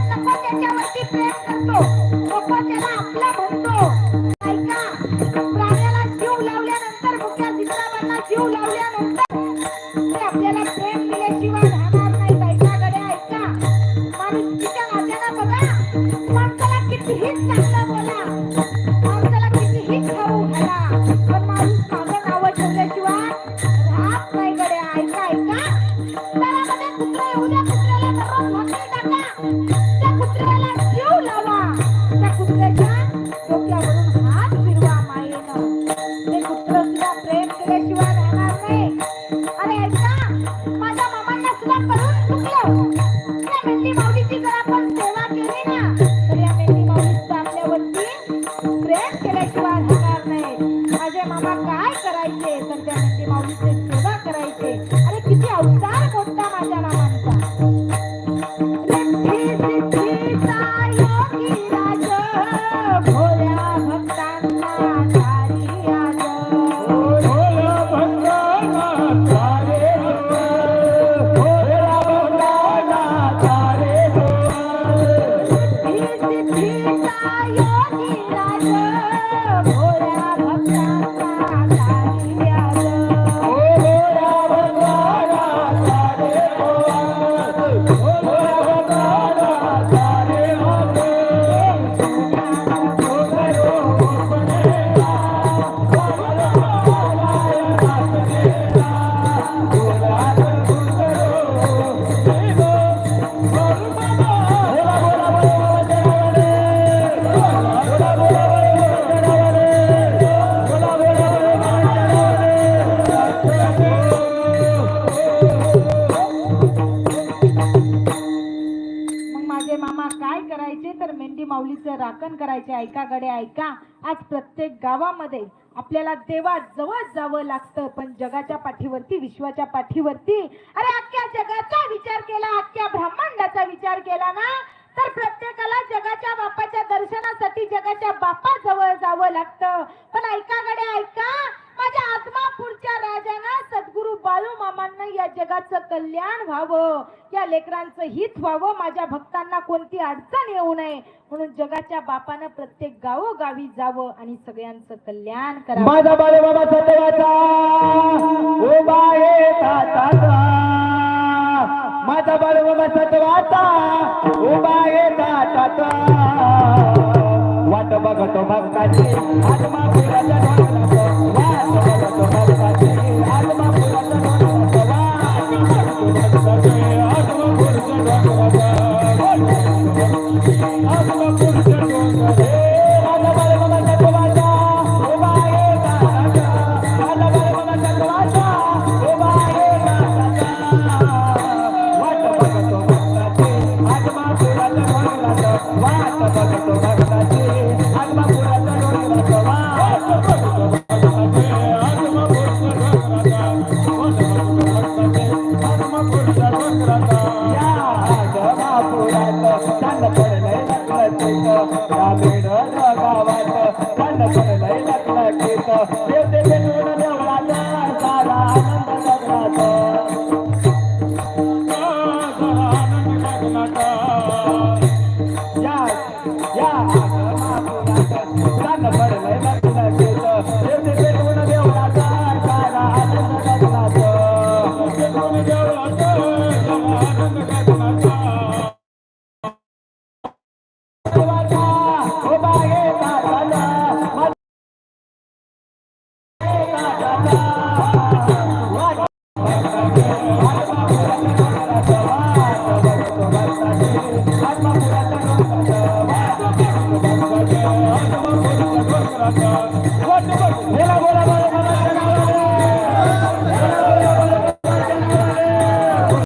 नको त्याच्यावरती प्रेम करतो. 奶奶 Did he lie again? देवाचं राखण करायचे ऐकाकडे ऐका. आज प्रत्येक गावामध्ये आपल्याला देवा जवळ जावं लागतं पण जगाच्या पाठीवरती विश्वाच्या पाठीवरती. अरे अख्ख्या जगाचा विचार केला अख्ख्या ब्रह्मांडाचा विचार केला ना? तर प्रत्येकाला जगाच्या बापाच्या दर्शनासाठी जगाच्या बापा जवळ जावं लागतं. पण ऐकाकडे ऐका. माझ्या आत्मा मामांना या जगाचं कल्याण व्हावं या लेकरांचं हित व्हावं माझ्या भक्तांना कोणती अडचण येऊ नये म्हणून जगाच्या बापानं प्रत्येक गावोगावी जावं आणि सगळ्यांचं कल्याण करावं. माझा बाले बाबा सतवाचा माझा बाले बाबा सतवाचा उभा आहे वाट बघतो भक्ताची आत्मा করতে Amen. Thank.